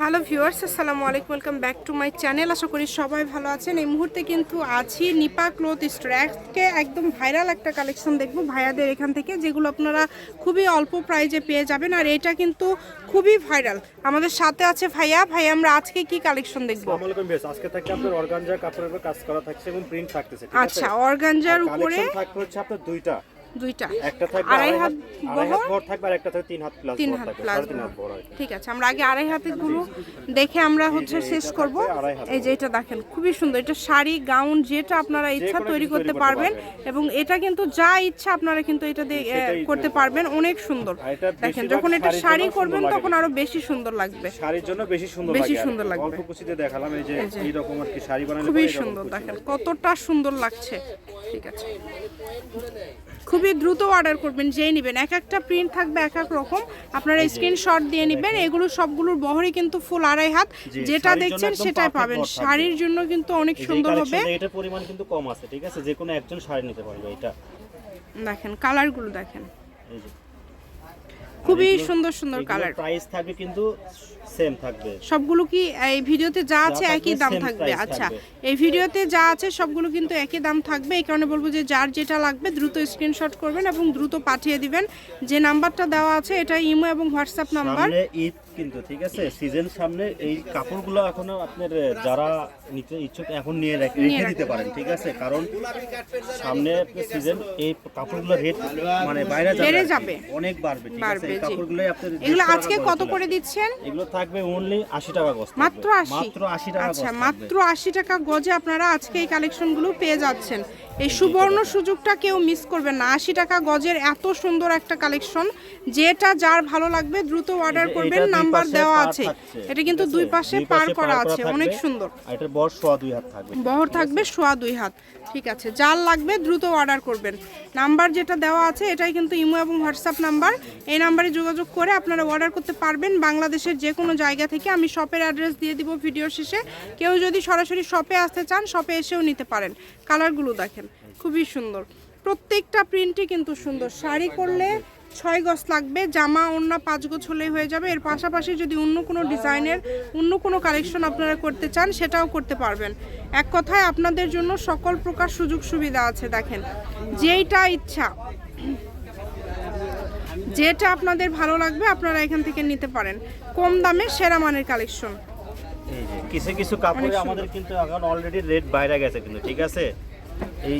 Hello viewers আসসালামু আলাইকুম welcome back to my channel. আশা করি সবাই ভালো আছেন। এই মুহূর্তে কিন্তু আছি নিপা ক্লোথ স্টোর। আজকে একদম ভাইরাল একটা কালেকশন দেখব ভাইয়াদের এখান থেকে যেগুলো আপনারা খুবই অল্প প্রাইজে পেয়ে যাবেন। আর এটা কিন্তু খুবই ভাইরাল। আমাদের সাথে আছে ভাইয়া। ভাইয়া আমরা আজকে কি কালেকশন দেখব? আজকে থাকছে আপনার অর্গানজা কাপড়ের উপর কাজ করা থাকছে এবং প্রিন্ট থাকতেছে আচ্ছা অর্গানজার উপরে কালেকশন থাকবে হচ্ছে আপনার দুইটা। দুইটা। আড়াই হাত বহর বড়? থাকবে আর একটা থাকবে তিন হাত প্লাস তিন হাত প্লাস ঠিক আছে আমরা আগে আড়াই হাতেরগুলো দেখে আমরা হচ্ছে শেষ করব। এই যে এটা দেখেন খুবই সুন্দর। এটা শাড়ি গাউন যেটা আপনারা ইচ্ছা তৈরি করতে পারবেন। এবং এটা কিন্তু যা ইচ্ছা আপনারা কিন্তু এটা দিয়ে করতে পারবেন। অনেক সুন্দর। দেখেন যখন এটা শাড়ি করবেন তখন আরও বেশি সুন্দর লাগবে। শাড়ির জন্য বেশি সুন্দর বেশি সুন্দর লাগবে। অল্প কুচিতে দেখালাম এই যে এই রকম আর কি শাড়ি বানালে খুবই সুন্দর দেখেন কতটা সুন্দর লাগছে। ঠিক আছে। খুবই দ্রুত অর্ডার করবেন যেই নেবেন। এক একটা প্রিন্ট থাকবে এক এক রকম। আপনারা স্ক্রিনশট দিয়ে নেবেন। এগুলো সবগুলোর বহরে কিন্তু ফুল আড়াই হাত। যেটা দেখছেন সেটাই পাবেন। শাড়ির জন্য। কিন্তু অনেক সুন্দর হবে। collection এ এটার পরিমাণ কিন্তু কম আছে ঠিক আছে? যে কোনো একজন শাড়ি নিতে পারবে এটা। দেখেন কালারগুলো দেখেন। খুবই সুন্দর সুন্দর কালার প্রাইস থাকবে কিন্তু সেম থাকবে। সবগুলো কি এই ভিডিওতে যা আছে একই দাম থাকবে? আচ্ছা এই ভিডিওতে যা আছে সবগুলো কিন্তু একই দাম থাকবে। এই কারণে বলব যে যার যেটা লাগবে দ্রুত স্ক্রিনশট করবেন এবং দ্রুত পাঠিয়ে দিবেন। যে নাম্বারটা দেওয়া আছে এটা ইমো এবং হোয়াটসঅ্যাপ নাম্বার। ঈদ কিন্তু ঠিক আছে? সিজন সামনে এই কাপড়গুলো এখনও আপনার যারা নিতে ইচ্ছুক এখন নিয়ে রেখে দিতে পারেন ঠিক আছে? কারণ সামনে সিজন এই কাপড়গুলো রেট মানে বাইরে যাবে। অনেক বাড়বে ঠিক আছে? এই জি। কাপড়গুলোই এগুলো আজকে কত করে দিচ্ছেন? এগুলো থাকবে অনলি 80 টাকা গজ মাত্র আশি? মাত্র 80 টাকা আচ্ছা মাত্র আশি টাকা গজে আপনারা আজকে এই কালেকশনগুলো পেয়ে যাচ্ছেন। এই সুবর্ণ সুযোগটা কেউ মিস করবেন না। আশি টাকা গজের এত সুন্দর একটা কালেকশন যেটা যার ভালো লাগবে দ্রুত অর্ডার করবেন নাম্বার দেওয়া আছে। এটা কিন্তু দুই পাশে পার করা আছে অনেক সুন্দর। এটার বড় সোয়া দুই হাত থাকবে। বহর থাকবে সোয়া দুই হাত। ঠিক আছে যার লাগবে দ্রুত অর্ডার করবেন। নাম্বার যেটা দেওয়া আছে এটাই কিন্তু ইমো এবং হোয়াটসঅ্যাপ নাম্বার এই নাম্বারে যোগাযোগ করে আপনারা অর্ডার করতে পারবেন। বাংলাদেশের যে কোনো জায়গা থেকে আমি শপের অ্যাড্রেস দিয়ে দিব ভিডিও শেষে। কেউ যদি সরাসরি শপে আসতে চান শপে এসেও নিতে পারেন। কালারগুলো দেখেন। খুবই সুন্দর। প্রত্যেকটা প্রিন্টই কিন্তু সুন্দর। শাড়ি করলে ছয় গজ লাগবে জামা অন্য পাঁচ গজ হলেই হয়ে যাবে। এর পাশাপাশি যদি অন্য কোনো ডিজাইনের অন্য কোনো কালেকশন আপনারা করতে চান সেটাও করতে পারবেন। এক কথায় আপনাদের জন্য সকল প্রকার সুযোগ সুবিধা আছে দেখেন। যেইটা ইচ্ছা যেটা আপনাদের ভালো লাগবে আপনারা এখান থেকে নিতে পারেন। কম দামে সেরা মানের কালেকশন কিছু কিছু কাপড়ে আমাদের কিন্তু এখন অলরেডি রেট বাইরে গেছে কিন্তু ঠিক আছে? এই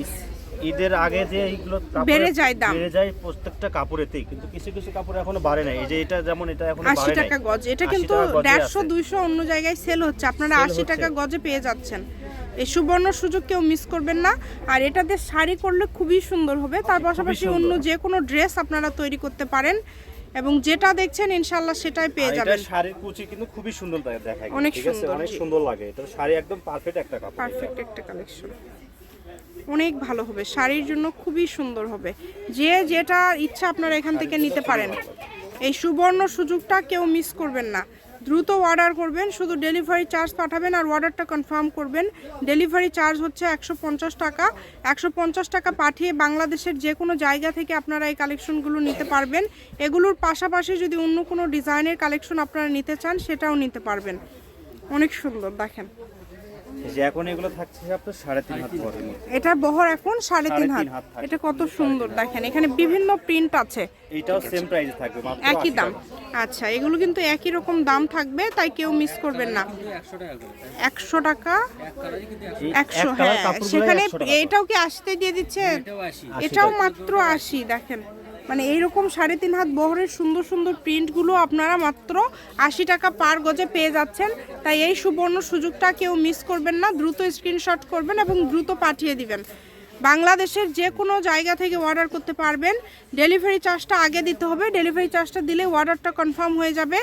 ঈদের আগে যে এইগুলো বেড়ে যায় দাম। বেড়ে যায় প্রত্যেকটা কাপড়েতেই কিন্তু কিছু কিছু কাপড় এখনও বাড়ে নাই। এই যে এটা যেমন এটা এখনও আশি বাড়ে নাই। টাকা গজ এটা কিন্তু দেড়শো। দুইশো অন্য জায়গায় সেল হচ্ছে। আপনারা আশি। টাকা গজে পেয়ে যাচ্ছেন। এই সুবর্ণ সুযোগ কেউ মিস করবেন না। আর এটাতে শাড়ি করলে খুবই সুন্দর হবে। তার পাশাপাশি অন্য যে কোনো ড্রেস আপনারা তৈরি করতে পারেন। এবং যেটা দেখছেন ইনশাল্লাহ সেটাই পেয়ে আর এটা যাবেন। শাড়ির কুচি কিন্তু খুবই সুন্দর দেখায় অনেক সুন্দর, অনেক সুন্দর লাগে। এটা শাড়ি একদম পারফেক্ট একটা কাপড়। পারফেক্ট একটা কালেকশন অনেক ভালো হবে, শাড়ির জন্য খুবই সুন্দর হবে। যে যেটা ইচ্ছা আপনারা এখান থেকে নিতে পারেন। এই সুবর্ণ সুযোগটা কেউ মিস করবেন না। দ্রুত অর্ডার করবেন, শুধু ডেলিভারি চার্জ পাঠাবেন আর অর্ডারটা কনফার্ম করবেন। ডেলিভারি চার্জ হচ্ছে একশো পঞ্চাশ টাকা। একশো পঞ্চাশ টাকা পাঠিয়ে বাংলাদেশের যে কোনো জায়গা থেকে আপনারা এই কালেকশনগুলো নিতে পারবেন। এগুলোর পাশাপাশি যদি অন্য কোনো ডিজাইনের কালেকশন আপনারা নিতে চান, সেটাও নিতে পারবেন। অনেক সুন্দর, দেখেন। যে এখন এগুলো থাকছে আপনার সাড়ে তিন হাত মধ্যে এটা বহর এখন সাড়ে তিন হাত। এটা কত সুন্দর দেখেন এখানে বিভিন্ন প্রিন্ট আছে। এইটাও সেম প্রাইসে থাকবে একই দাম। আচ্ছা এগুলো কিন্তু একই রকম দাম থাকবে তাই কেউ মিস করবেন না। একশো টাকা একশো হ্যাঁ সেখানে 100 টাকা। করে। এটাও কি আসতে দিয়ে দিচ্ছে এটাও মাত্র আশি দেখেন। মানে এইরকম সাড়ে তিন হাত বহরের সুন্দর সুন্দর প্রিন্টগুলো আপনারা মাত্র আশি টাকা পার গজে পেয়ে যাচ্ছেন। তাই এই সুবর্ণ সুযোগটা কেউ মিস করবেন না, দ্রুত স্ক্রিনশট করবেন এবং দ্রুত পাঠিয়ে দিবেন। বাংলাদেশের যে কোনো জায়গা থেকে অর্ডার করতে পারবেন। ডেলিভারি চার্জটা আগে দিতে হবে। ডেলিভারি চার্জটা দিলে অর্ডারটা কনফার্ম হয়ে যাবে।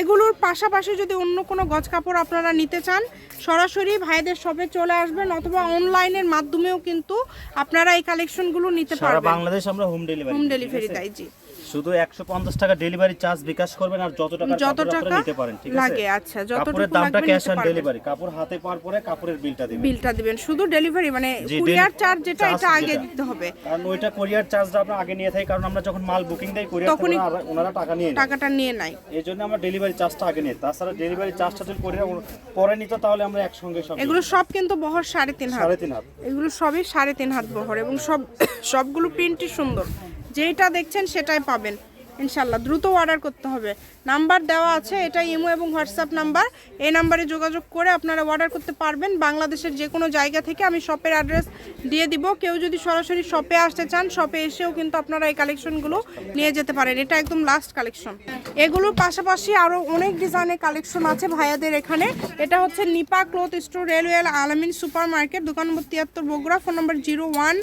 এগুলোর পাশাপাশি যদি অন্য কোনো গজ কাপড় আপনারা নিতে চান সরাসরি ভাইদের শপে চলে আসবেন অথবা অনলাইনের মাধ্যমেও কিন্তু আপনারা এই কালেকশনগুলো নিতে পারবেন। বাংলাদেশ আমরা হোম ডেলিভারি হোম ডেলিভারি দেয় জি। শুধু একশো পঞ্চাশ টাকা ডেলিভারি চার্জ বিকাশ করবেন আর যত টাকা যত টাকা নিতে পারেন ঠিক আছে? লাগে আচ্ছা যতটুকু কাপড়ের দামটা ক্যাশ অন ডেলিভারি কাপড় হাতে পাওয়ার পরে কাপড়ের বিলটা দিবেন। বিলটা দিবেন। শুধু ডেলিভারি মানে কুরিয়ার চার্জ যেটা charge এটা আগে দিতে হবে। কারণ ওইটা কোরিয়ার চার্জটা আমরা আগে নিয়ে থাকি কারণ আমরা যখন মাল বুকিং দেই কোরিয়ার তখন ওনারা- টাকা নিয়ে নেয়। টাকাটা নিয়ে নাই এই জন্য আমরা ডেলিভারি চার্জটা আগে নিই। তাছাড়া ডেলিভারি চার্জটা যদি কোরিয়ার পরে নিত তাহলে আমরা একসঙ্গে সব এগুলো সব কিন্তু বহর সাড়ে তিন হাত। সাড়ে তিন হাত। এগুলো সবই সাড়ে তিন হাত বহর এবং সব সবগুলো প্রিন্টই সুন্দর। যেটা দেখছেন সেটাই পাবেন। ইনশাল্লাহ দ্রুত অর্ডার করতে হবে। নাম্বার দেওয়া আছে, এটা ইমো এবং হোয়াটসঅ্যাপ নাম্বার এই নাম্বারে যোগাযোগ করে আপনারা অর্ডার করতে পারবেন। বাংলাদেশের যে কোনো জায়গা থেকে আমি শপের অ্যাড্রেস দিয়ে দিব। কেউ যদি সরাসরি শপে আসতে চান শপে এসেও কিন্তু আপনারা এই কালেকশনগুলো নিয়ে যেতে পারেন। এটা একদম লাস্ট কালেকশন এগুলোর পাশাপাশি আরও অনেক ডিজাইনের কালেকশন আছে ভাইয়াদের এখানে। এটা হচ্ছে Nipa cloth store railway Alamin super market দোকান নম্বর তিয়াত্তর, Bogura, phone number zero one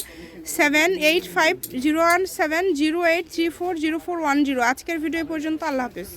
seven eight five zero one seven zero eight three four zero four one zero আজকের ভিডিও পর্যন্ত, আল্লাহ হাফিজ।